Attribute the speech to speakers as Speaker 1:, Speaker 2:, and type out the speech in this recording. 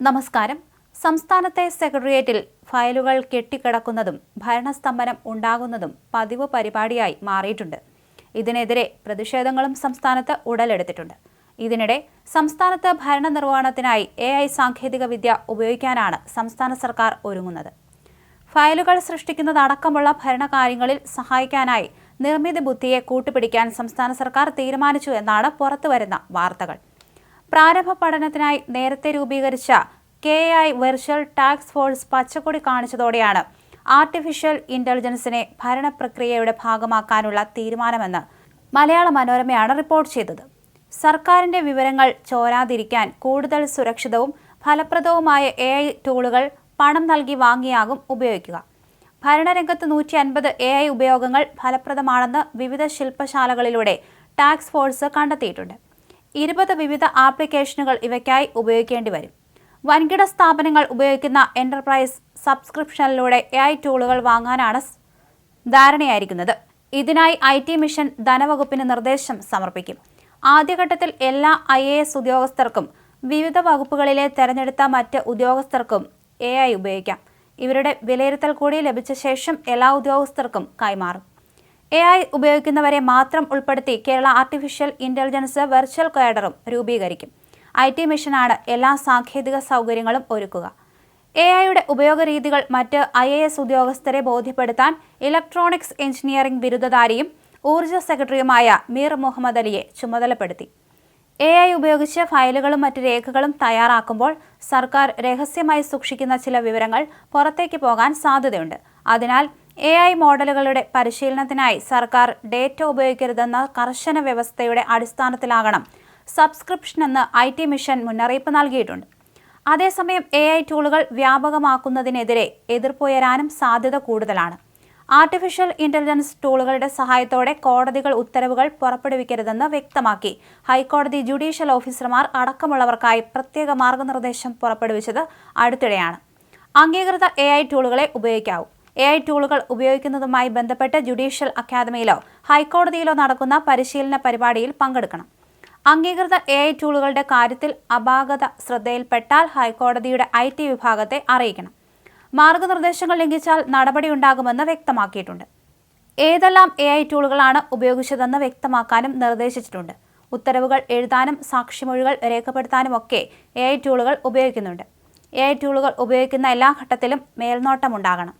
Speaker 1: നമസ്കാരം. സംസ്ഥാനത്തെ സെക്രട്ടേറിയറ്റിൽ ഫയലുകൾ കെട്ടിക്കിടക്കുന്നതും ഭരണസ്തംഭനം ഉണ്ടാകുന്നതും പതിവ് പരിപാടിയായി മാറിയിട്ടുണ്ട്. ഇതിനെതിരെ പ്രതിഷേധങ്ങളും സംസ്ഥാനത്ത് ഉടലെടുത്തിട്ടുണ്ട്. ഇതിനിടെ സംസ്ഥാനത്ത് ഭരണനിർവഹണത്തിനായി എ ഐ സാങ്കേതികവിദ്യ ഉപയോഗിക്കാനാണ് സംസ്ഥാന സർക്കാർ ഒരുങ്ങുന്നത്. ഫയലുകൾ സൃഷ്ടിക്കുന്നതടക്കമുള്ള ഭരണകാര്യങ്ങളിൽ സഹായിക്കാനായി നിർമ്മിത ബുദ്ധിയെ കൂട്ടുപിടിക്കാൻ സംസ്ഥാന സർക്കാർ തീരുമാനിച്ചു എന്നാണ് പുറത്തുവരുന്ന വാർത്തകൾ. പ്രാരംഭ പഠനത്തിനായി നേരത്തെ രൂപീകരിച്ച കെ ഐ വെർച്വൽ ടാക്സ് ഫോഴ്സ് പച്ചക്കൊടി കാണിച്ചതോടെയാണ് ആർട്ടിഫിഷ്യൽ ഇന്റലിജൻസിനെ ഭരണപ്രക്രിയയുടെ ഭാഗമാക്കാനുള്ള തീരുമാനമെന്ന് മലയാള മനോരമയാണ് റിപ്പോർട്ട് ചെയ്തത്. സർക്കാരിന്റെ വിവരങ്ങൾ ചോരാതിരിക്കാൻ കൂടുതൽ സുരക്ഷിതവും ഫലപ്രദവുമായ എ ഐ ടൂളുകൾ പണം നൽകി വാങ്ങിയാകും ഉപയോഗിക്കുക. ഭരണരംഗത്ത് നൂറ്റി അൻപത് എ ഐ ഉപയോഗങ്ങൾ ഫലപ്രദമാണെന്ന് വിവിധ ശില്പശാലകളിലൂടെ ടാക്സ് ഫോഴ്സ് കണ്ടെത്തിയിട്ടുണ്ട്. ഇരുപത് വിവിധ ആപ്ലിക്കേഷനുകൾ ഇവയ്ക്കായി ഉപയോഗിക്കേണ്ടി വരും. വൻകിട സ്ഥാപനങ്ങൾ ഉപയോഗിക്കുന്ന എന്റർപ്രൈസ് സബ്സ്ക്രിപ്ഷനിലൂടെ എ ഐ ടൂളുകൾ വാങ്ങാനാണ് ധാരണയായിരിക്കുന്നത്. ഇതിനായി ഐ ടി മിഷൻ ധനവകുപ്പിന് നിർദ്ദേശം സമർപ്പിക്കും. ആദ്യഘട്ടത്തിൽ എല്ലാ ഐ എ എസ് ഉദ്യോഗസ്ഥർക്കും വിവിധ വകുപ്പുകളിലെ തെരഞ്ഞെടുത്ത മറ്റ് ഉദ്യോഗസ്ഥർക്കും എ ഐ ഉപയോഗിക്കാം. ഇവരുടെ വിലയിരുത്തൽ കൂടി ലഭിച്ച ശേഷം എല്ലാ ഉദ്യോഗസ്ഥർക്കും കൈമാറും. എ ഐ ഉപയോഗിക്കുന്നവരെ മാത്രം ഉൾപ്പെടുത്തി കേരള ആർട്ടിഫിഷ്യൽ ഇന്റലിജൻസ് വെർച്വൽ കേഡറും രൂപീകരിക്കും. ഐ ടി മിഷനാണ് എല്ലാ സാങ്കേതിക സൗകര്യങ്ങളും ഒരുക്കുക. എ ഐയുടെ ഉപയോഗരീതികൾ മറ്റ് ഐ എ എസ് ഉദ്യോഗസ്ഥരെ ബോധ്യപ്പെടുത്താൻ ഇലക്ട്രോണിക്സ് എഞ്ചിനീയറിംഗ് ബിരുദധാരിയും ഊർജ സെക്രട്ടറിയുമായ മീർ മുഹമ്മദ് അലിയെ ചുമതലപ്പെടുത്തി. എ ഐ ഉപയോഗിച്ച് ഫയലുകളും മറ്റ് രേഖകളും തയ്യാറാക്കുമ്പോൾ സർക്കാർ രഹസ്യമായി സൂക്ഷിക്കുന്ന ചില വിവരങ്ങൾ പുറത്തേക്ക് പോകാൻ സാധ്യതയുണ്ട്. അതിനാൽ എ ഐ മോഡലുകളുടെ പരിശീലനത്തിനായി സർക്കാർ ഡേറ്റ ഉപയോഗിക്കരുതെന്ന കർശന വ്യവസ്ഥയുടെ അടിസ്ഥാനത്തിലാകണം സബ്സ്ക്രിപ്ഷൻ എന്ന് ഐ ടി മിഷൻ മുന്നറിയിപ്പ് നൽകിയിട്ടുണ്ട്. അതേസമയം എ ഐ ടൂളുകൾ വ്യാപകമാക്കുന്നതിനെതിരെ എതിർപ്പുയരാനും സാധ്യത കൂടുതലാണ്. ആർട്ടിഫിഷ്യൽ ഇന്റലിജൻസ് ടൂളുകളുടെ സഹായത്തോടെ കോടതികൾ ഉത്തരവുകൾ പുറപ്പെടുവിക്കരുതെന്ന് വ്യക്തമാക്കി ഹൈക്കോടതി ജുഡീഷ്യൽ ഓഫീസർമാർ അടക്കമുള്ളവർക്കായി പ്രത്യേക മാർഗനിർദ്ദേശം പുറപ്പെടുവിച്ചത് അടുത്തിടെയാണ്. അംഗീകൃത എ ഐ ടൂളുകളെ ഉപയോഗിക്കാവൂ. എ ഐ ടൂളുകൾ ഉപയോഗിക്കുന്നതുമായി ബന്ധപ്പെട്ട് ജുഡീഷ്യൽ അക്കാദമിയിലോ ഹൈക്കോടതിയിലോ നടക്കുന്ന പരിശീലന പരിപാടിയിൽ പങ്കെടുക്കണം. അംഗീകൃത എ ഐ ടൂളുകളുടെ കാര്യത്തിൽ അപാകത ശ്രദ്ധയിൽപ്പെട്ടാൽ ഹൈക്കോടതിയുടെ ഐ ടി വിഭാഗത്തെ അറിയിക്കണം. മാർഗനിർദ്ദേശങ്ങൾ ലംഘിച്ചാൽ നടപടിയുണ്ടാകുമെന്ന് വ്യക്തമാക്കിയിട്ടുണ്ട്. ഏതെല്ലാം എ ഐ ടൂളുകളാണ് ഉപയോഗിച്ചതെന്ന് വ്യക്തമാക്കാനും നിർദ്ദേശിച്ചിട്ടുണ്ട്. ഉത്തരവുകൾ എഴുതാനും സാക്ഷിമൊഴികൾ രേഖപ്പെടുത്താനും ഒക്കെ എ ഐ ടൂളുകൾ ഉപയോഗിക്കുന്നുണ്ട്. എ ഐ ടൂളുകൾ ഉപയോഗിക്കുന്ന എല്ലാ ഘട്ടത്തിലും മേൽനോട്ടമുണ്ടാകണം.